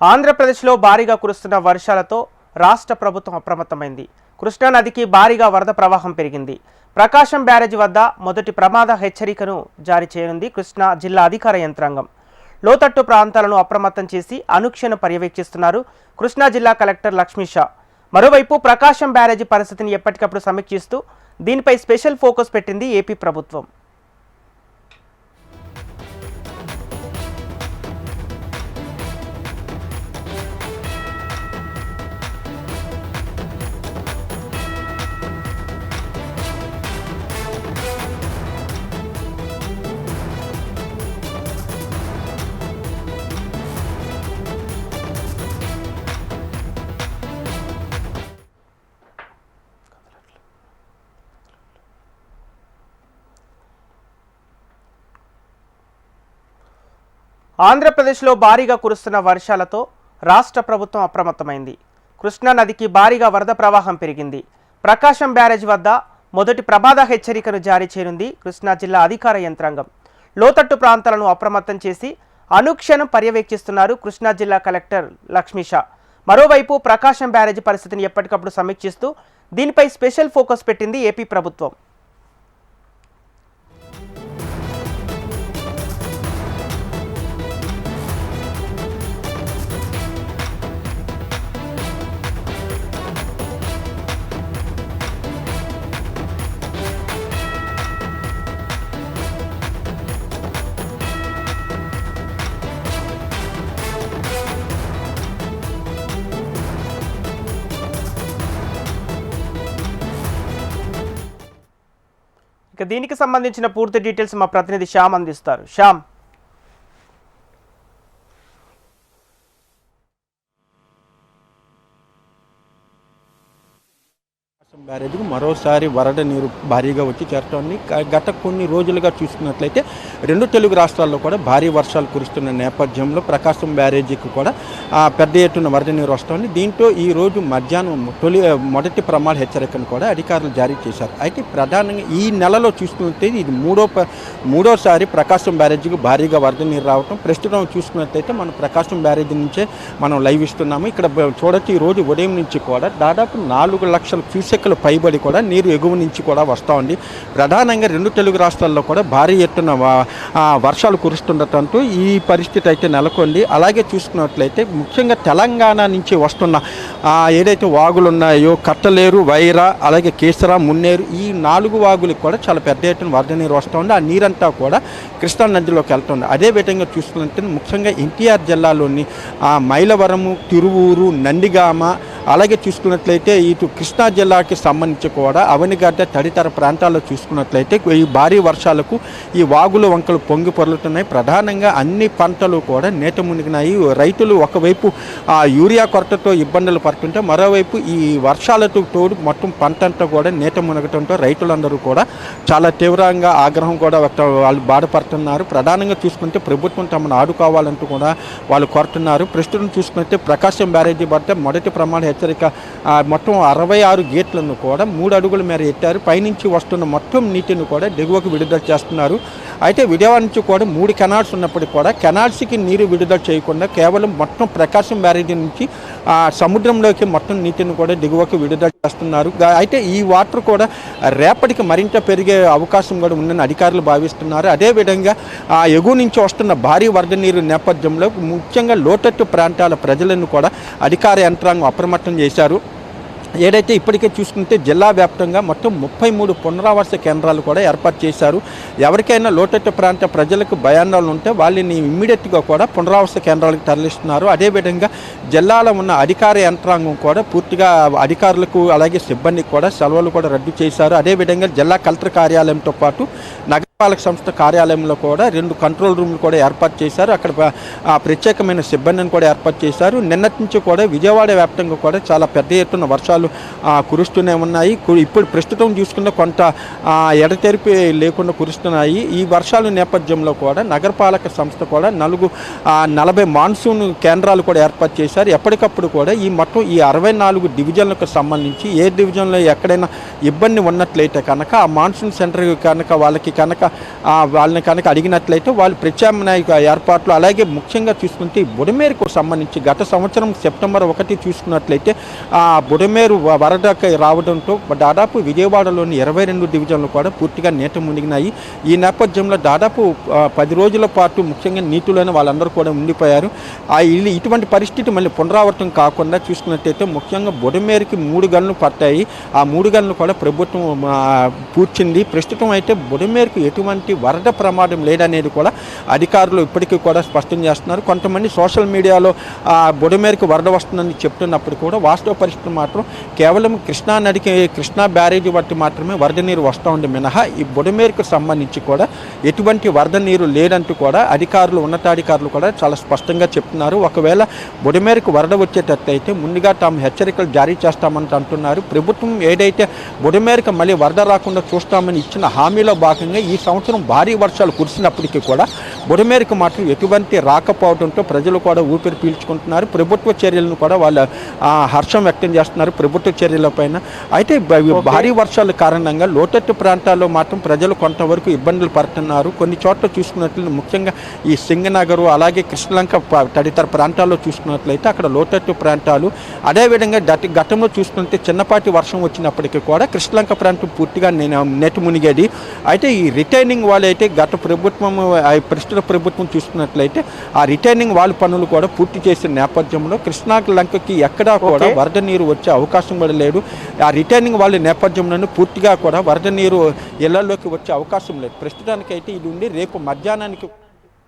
ఆంధ్రప్రదేశ్లో భారీగా కురుస్తున్న వర్షాలతో రాష్ట్ర ప్రభుత్వం అప్రమత్తమైంది. కృష్ణా నదికి భారీగా వరద ప్రవాహం పెరిగింది. ప్రకాశం బ్యారేజీ వద్ద మొదటి ప్రమాద హెచ్చరికను జారీ చేయనుంది కృష్ణా జిల్లా అధికార యంత్రాంగం. లోతట్టు ప్రాంతాలను అప్రమత్తం చేసి అనుక్షణ పర్యవేక్షిస్తున్నారు కృష్ణా జిల్లా కలెక్టర్ లక్ష్మీషా మరోవైపు ప్రకాశం బ్యారేజీ పరిస్థితిని ఎప్పటికప్పుడు సమీక్షిస్తూ దీనిపై స్పెషల్ ఫోకస్ పెట్టింది ఏపీ ప్రభుత్వం. ఆంధ్రప్రదేశ్లో భారీగా కురుస్తున్న వర్షాలతో రాష్ట్ర ప్రభుత్వం అప్రమత్తమైంది. కృష్ణా నదికి భారీగా వరద ప్రవాహం పెరిగింది. ప్రకాశం బ్యారేజ్ వద్ద మొదటి ప్రమాద హెచ్చరికను జారీ చేయనుంది కృష్ణా జిల్లా అధికార యంత్రాంగం. లోతట్టు ప్రాంతాలను అప్రమత్తం చేసి అనుక్షణం పర్యవేక్షిస్తున్నారు కృష్ణా జిల్లా కలెక్టర్ లక్ష్మీషా. మరోవైపు ప్రకాశం బ్యారేజ్ పరిస్థితిని ఎప్పటికప్పుడు సమీక్షిస్తూ దీనిపై స్పెషల్ ఫోకస్ పెట్టింది ఏపీ ప్రభుత్వం. ఇక దీనికి సంబంధించిన పూర్తి డీటెయిల్స్ మా ప్రతినిధి శ్యామ్ అందిస్తారు. శ్యామ్. బ్యారేజ్కి మరోసారి వరద నీరు భారీగా వచ్చి చేరటాన్ని గత కొన్ని రోజులుగా చూసుకున్నట్లయితే రెండు తెలుగు రాష్ట్రాల్లో కూడా భారీ వర్షాలు కురుస్తున్న నేపథ్యంలో ప్రకాశం బ్యారేజీకి కూడా పెద్ద ఎత్తున వరద నీరు వస్తుంది. దీంతో ఈ రోజు మధ్యాహ్నం తొలి మొదటి ప్రమాణ హెచ్చరికను కూడా అధికారులు జారీ చేశారు. అయితే ప్రధానంగా ఈ నెలలో చూసుకున్నట్లయితే ఇది మూడో మూడోసారి ప్రకాశం బ్యారేజీకి భారీగా వరద నీరు రావటం. ప్రస్తుతం చూసుకున్నట్లయితే మనం ప్రకాశం బ్యారేజీ నుంచే మనం లైవ్ ఇస్తున్నాము. ఇక్కడ చూడొచ్చు ఈ రోజు ఉదయం నుంచి కూడా దాదాపు నాలుగు లక్షల క్యూసెక్ల పైబడి కూడా నీరు ఎగువ నుంచి కూడా వస్తూ ఉంది. ప్రధానంగా రెండు తెలుగు రాష్ట్రాల్లో కూడా భారీ ఎత్తున వర్షాలు కురుస్తుండటంతో ఈ పరిస్థితి అయితే నెలకొంది. అలాగే చూసుకున్నట్లయితే ముఖ్యంగా తెలంగాణ నుంచి వస్తున్న ఏదైతే వాగులు ఉన్నాయో కట్టలేరు వైరా అలాగే కేసర మున్నేరు ఈ నాలుగు వాగులకు కూడా చాలా పెద్ద ఎత్తున వరద నీరు వస్తూ ఉంది. ఆ నీరంతా కూడా కృష్ణా నదిలోకి వెళ్తుంది. అదే విధంగా చూసుకున్నట్లయితే ముఖ్యంగా ఎన్టీఆర్ జిల్లాలోని మైలవరము తిరువూరు నందిగామ అలాగే చూసుకున్నట్లయితే ఇటు కృష్ణా జిల్లాకి సంబంధించి కూడా అవనిగడ్డ తదితర ప్రాంతాల్లో చూసుకున్నట్లయితే ఈ భారీ వర్షాలకు ఈ వాగులు వంకలు పొంగి పొరలుతున్నాయి. ప్రధానంగా అన్ని పంటలు కూడా నేత మునిగినాయి. రైతులు ఒకవైపు ఆ యూరియా కొరతతో ఇబ్బందులు పడుతుంటే మరోవైపు ఈ వర్షాలతో తోడు మొత్తం పంట అంతా కూడా నేత మునగటంతో రైతులందరూ కూడా చాలా తీవ్రంగా ఆగ్రహం కూడా వాళ్ళు బాధపడుతున్నారు. ప్రధానంగా చూసుకుంటే ప్రభుత్వం తమను ఆడుకోవాలంటూ కూడా వాళ్ళు కోరుతున్నారు. ప్రస్తుతం చూసుకుంటే ప్రకాశం బ్యారేజీ పడితే మొదటి ప్రమాణ హెచ్చరిక. మొత్తం అరవై ఆరు గేట్లను కూడా మూడు అడుగుల మేర ఎట్టారు. పైనుంచి వస్తున్న మొత్తం నీటిని కూడా దిగువకు విడుదల చేస్తున్నారు. అయితే విజయవాడ నుంచి కూడా మూడు కెనాల్స్ ఉన్నప్పటికీ కూడా కెనాల్స్కి నీరు విడుదల చేయకుండా కేవలం మొత్తం ప్రకాశం బ్యారేజీ నుంచి ఆ, సముద్రంలోకి మొత్తం నీటిని కూడా దిగువకు విడుదల చేస్తున్నారు. అయితే ఈ వాటర్ కూడా రేపటికి మరింత పెరిగే అవకాశం కూడా ఉందని అధికారులు భావిస్తున్నారు. అదేవిధంగా ఆ ఎగువ నుంచి వస్తున్న భారీ వరద నీరు నేపథ్యంలో ముఖ్యంగా లోతట్టు ప్రాంతాల ప్రజలను కూడా అధికార యంత్రాంగం అప్రమత్తం చేశారు. ఏదైతే ఇప్పటికే చూసుకుంటే జిల్లా వ్యాప్తంగా మొత్తం ముప్పై మూడు పునరావాస కేంద్రాలు కూడా ఏర్పాటు చేశారు. ఎవరికైనా లోతట్టు ప్రాంత ప్రజలకు భయాందోళన ఉంటే వాళ్ళని ఇమ్మీడియట్గా కూడా పునరావాస కేంద్రాలకు తరలిస్తున్నారు. అదేవిధంగా జిల్లాలో ఉన్న అధికార యంత్రాంగం కూడా పూర్తిగా అధికారులకు అలాగే సిబ్బందికి కూడా సెలవులు కూడా రద్దు చేశారు. అదేవిధంగా జిల్లా కలెక్టర్ కార్యాలయంతో పాటు నగరపాలక సంస్థ కార్యాలయంలో కూడా రెండు కంట్రోల్ రూమ్లు కూడా ఏర్పాటు చేశారు. అక్కడ ప్రత్యేకమైన సిబ్బందిని కూడా ఏర్పాటు చేశారు. నిన్నటి నుంచి కూడా విజయవాడ వ్యాప్తంగా కూడా చాలా పెద్ద ఎత్తున వర్షాలు కురుస్తూనే ఉన్నాయి. కు- ఇప్పుడు ప్రస్తుతం చూసుకున్న కొంత ఎడతెరిపి లేకుండా కురుస్తున్నాయి. ఈ వర్షాల నేపథ్యంలో కూడా నగరపాలక సంస్థ కూడా నలుగు నలభై మాన్సూన్ కేంద్రాలు కూడా ఏర్పాటు చేశారు. ఎప్పటికప్పుడు కూడా ఈ మొత్తం ఈ అరవై నాలుగు డివిజన్లకు సంబంధించి ఏ డివిజన్లో ఎక్కడైనా ఇబ్బంది ఉన్నట్లయితే కనుక ఆ మాన్సూన్ సెంటర్ కనుక వాళ్ళకి కనుక వాళ్ళని కనుక అడిగినట్లయితే వాళ్ళు ప్రత్యామ్నాయ ఏర్పాట్లు అలాగే ముఖ్యంగా చూసుకుంటే బుడమేరుకు సంబంధించి గత సంవత్సరం సెప్టెంబర్ ఒకటి చూసుకున్నట్లయితే ఆ బుడమేరు వరదకి రావడంతో దాదాపు విజయవాడలోని ఇరవై రెండు డివిజన్లు కూడా పూర్తిగా నీట మునిగినాయి. ఈ నేపథ్యంలో దాదాపు పది రోజుల పాటు ముఖ్యంగా నీటిలోనే వాళ్ళందరూ కూడా ఉండిపోయారు. ఆ ఇల్లు ఇటువంటి పరిస్థితి మళ్ళీ పునరావృతం కాకుండా చూసుకున్నట్టయితే ముఖ్యంగా బుడమేరుకి మూడు గన్లు పట్టాయి. ఆ మూడు గన్లు కూడా ప్రభుత్వం పూడ్చింది. ప్రస్తుతం అయితే బుడమేరుకు ఎటువంటి వరద ప్రమాదం లేదనేది కూడా అధికారులు ఇప్పటికీ కూడా స్పష్టం చేస్తున్నారు. కొంతమంది సోషల్ మీడియాలో ఆ, వరద వస్తుందని చెప్తున్నప్పుడు కూడా వాస్తవ పరిస్థితి మాత్రం కేవలం కృష్ణా నదికి కృష్ణా బ్యారేజీ బట్టి మాత్రమే వరద నీరు వస్తూ ఉంది. మినహా ఈ బుడమేరుకు సంబంధించి కూడా ఎటువంటి వరద నీరు లేదంటూ కూడా అధికారులు ఉన్నతాధికారులు కూడా చాలా స్పష్టంగా చెప్తున్నారు. ఒకవేళ బుడమేరుకు వరద వచ్చేటట్లయితే ముందుగా తాము హెచ్చరికలు జారీ చేస్తామని అంటున్నారు. ప్రభుత్వం ఏదైతే బుడమేరుకు మళ్ళీ వరద రాకుండా చూస్తామని ఇచ్చిన హామీలో భాగంగా ఈ సంవత్సరం భారీ వర్షాలు కురిసినప్పటికీ కూడా బుడమేరుకు మాత్రం ఎటువంటి రాకపోవడంతో ప్రజలు కూడా ఊపిరి పీల్చుకుంటున్నారు. ప్రభుత్వ చర్యలను కూడా వాళ్ళు హర్షం వ్యక్తం చేస్తున్నారు ప్రభుత్వ చర్యల పైన. అయితే భారీ వర్షాల కారణంగా లోతట్టు ప్రాంతాల్లో మాత్రం ప్రజలు కొంతవరకు ఇబ్బందులు పడుతున్నారు. కొన్ని చోట్ల చూసుకున్నట్లు ముఖ్యంగా ఈ సింగనగరు అలాగే కృష్ణలంక తదితర ప్రాంతాల్లో చూసుకున్నట్లయితే అక్కడ లోతట్టు ప్రాంతాలు. అదేవిధంగా గత గతంలో చూసుకుంటే చిన్నపాటి వర్షం వచ్చినప్పటికీ కూడా కృష్ణలంక ప్రాంతం పూర్తిగా నేను నెట్ మునిగేది. అయితే ఈ రిటైనింగ్ వాళ్ళు అయితే గత ప్రభుత్వం ఆ ప్రస్తుత ప్రభుత్వం చూసుకున్నట్లయితే ఆ రిటైనింగ్ వాళ్ళ పనులు కూడా పూర్తి చేసిన నేపథ్యంలో కృష్ణా లంకకి ఎక్కడా కూడా. వరద నీరు వచ్చే అవకాశం కూడా లేదు. ఆ రిటైనింగ్ వాళ్ళ నేపథ్యంలోనూ పూర్తిగా కూడా వరద నీరు ఇళ్ళలోకి వచ్చే అవకాశం లేదు. ప్రస్తుతానికైతే ఇది ఉండి రేపు మధ్యాహ్నానికి